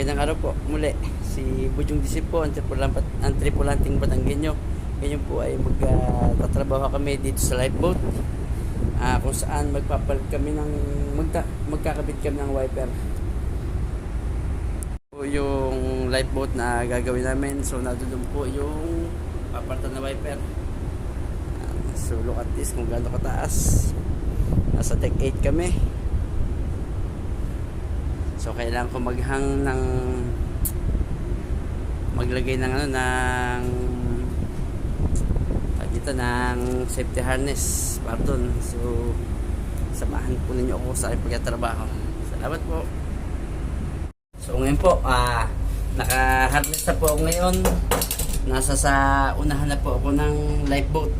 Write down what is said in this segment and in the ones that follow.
Magandang araw po muli. Si Bujong Disip po, ang tripulant, ang tripulanting Batanggenyo. Ngayon po ay magtatrabaho kami dito sa lifeboat. Ah, kung saan magpapalit kami ng magta, magkakabit kami ng wiper. Po yung lifeboat na gagawin namin. So nadulong po yung papalitan na wiper. Ah, So look at this kung gaano kataas. Nasa deck 8 kami. So kailangan ko maghang ng maglagay ng ano ng dito ng safety harness para dun. So samahan po ninyo ako sa aking pagtatrabaho. Salamat po. So ngayon po ah naka-harness na po ako ngayon. Nasa sa unahan na po ako ng lifeboat.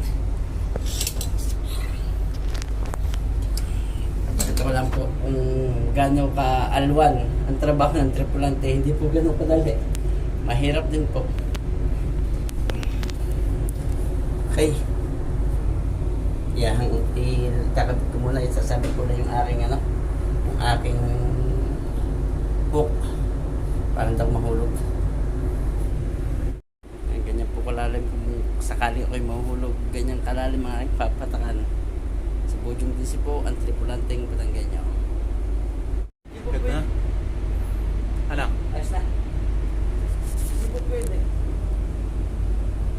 Ito ko lang po kung gaano ka alwan ang trabaho ng tripulante. Hindi po ganun kadali. Mahirap din po. Okay. Yan, kakabit ko muna. Isasabi ko na yung aking ano, yung aking book. Parang daw mahulog. Ayan, ganyan po kalalim kung sakali ako'y mahulog. Ganyan kalalim mga nagpapatakan. Bojong DC po, ang tripulanteng Batanggenyo. Ganda. pwede. Ano? Ayos na. Hindi po pwede.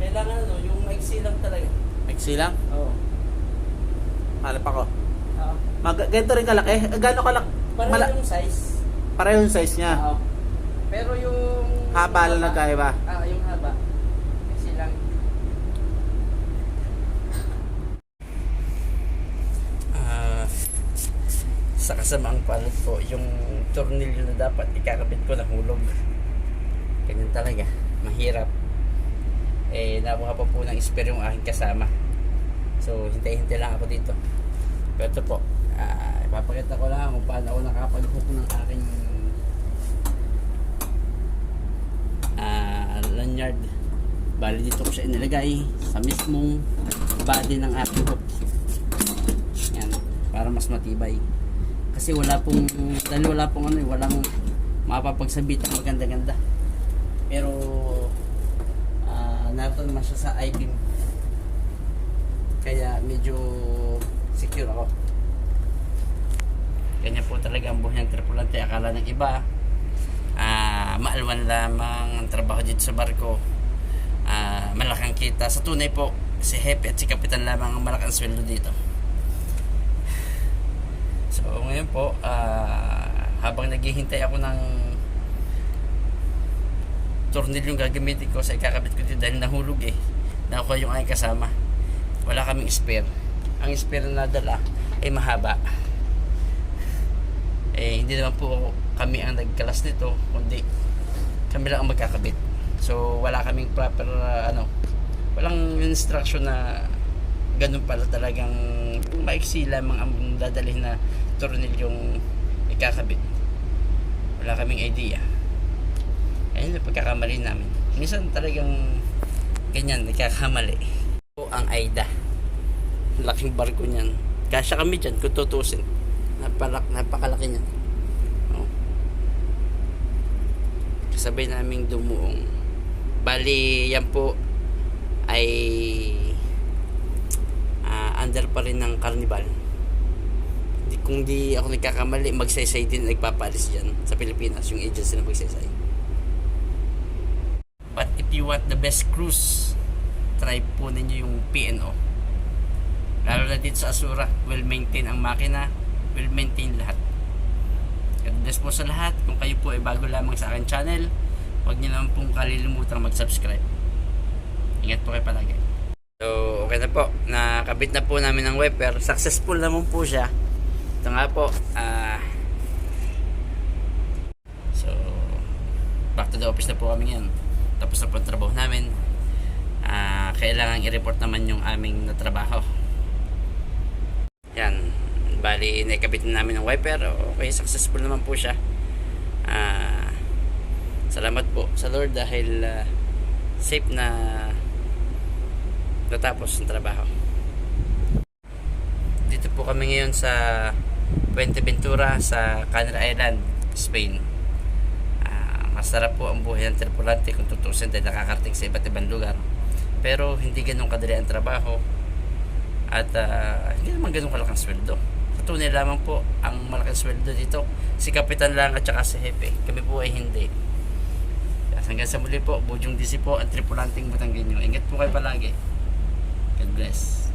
Kailangan ano, yung maiksi lang talaga. Maiksi lang? Oo. Hanap ako. Oo. Mag ganito rin kalaki? Eh, Gano'n kalaki? Pareho Mala- yung size. Pareho yung size niya. Oo. Pero yung... Haba lang nagkaiba. Ah, yung sa kasamaang palad po, yung tornilyo na dapat ikakabit ko nahulog. Ganyan talaga. Mahirap. Eh, nakuha pa po ng spare yung aking kasama. So, hintay-hintay lang ako dito. Pero ito po, ah, ipapakita ko lang kung paano ako nakapag-hook ng aking ah, lanyard. Bali dito ko siya inilagay sa mismong body ng aking hook. Yan, para mas matibay. Kasi wala pong, dahil wala pong ano eh, walang mapapagsabit ang maganda-ganda. Pero, ah, nato naman siya sa I-beam. Kaya medyo secure ako. Ganyan po talaga ang buhay ng tripulante. Akala ng iba, ah, maalwan lamang ang trabaho dito sa barko. Ah, malaking kita. Sa tunay po, si Hepe at si Kapitan lamang ang malaking sweldo dito. So ngayon po, ah, habang naghihintay ako ng tornilyong gagamitin ko sa ikakabit ko dito dahil nahulog eh. Nakuha yung aking kasama. Wala kaming spare. Ang spare na nadala ay mahaba. Eh, hindi naman po kami ang nagkalas nito, kundi kami lang ang magkakabit. So, wala kaming proper, ah, ano, walang instruction na ganun pala talagang maiksi lamang ang dadalhin na tornilyong ikakabit. Wala kaming idea. Ayun yung pagkakamali namin. Minsan talagang ganyan, nagkakamali. Po ang Aida. Laking barko niyan. Kasya kami dyan kung tutusin. Napalak, napakalaki niyan. Oh. Kasabay naming dumuong. Bali, yan po ay under pa rin ng carnival. Di, kung di ako nagkakamali, magsaysay din nagpapalis dyan sa Pilipinas, yung agency na magsaysay. But if you want the best cruise, try po ninyo yung PNO. Lalo na dito sa Asura, will maintain ang makina, will maintain lahat. God bless po sa lahat. Kung kayo po ay bago lamang sa akin channel, huwag niyo naman pong kalilimutang mag-subscribe. Ingat po kayo palagi. So, okay na po. Nakabit na po namin ng wiper. Successful naman po siya. Ito nga po. ah so, back to the office na po kami ngayon. Tapos na po ang trabaho namin. Ah, kailangan i-report naman yung aming natrabaho. Yan. Bali, naikabit na namin ng wiper. Okay, successful naman po siya. Ah, salamat po sa Lord dahil ah, safe na natapos ang trabaho. Kami ngayon sa Puente Ventura sa Canary Island, Spain. Ah, Masarap po ang buhay ng tripulante kung tutusin dahil nakakarating sa iba't ibang lugar. Pero hindi ganun kadali ang trabaho at ah, hindi naman ganun kalaking sweldo. Patunay lamang po ang malaking sweldo dito. Si Kapitan lang at saka si Hepe. Kami po ay hindi. Hanggang sa muli po, Bujong DC po, ang tripulanting Batanggenyo. Ingat po kayo palagi. God bless.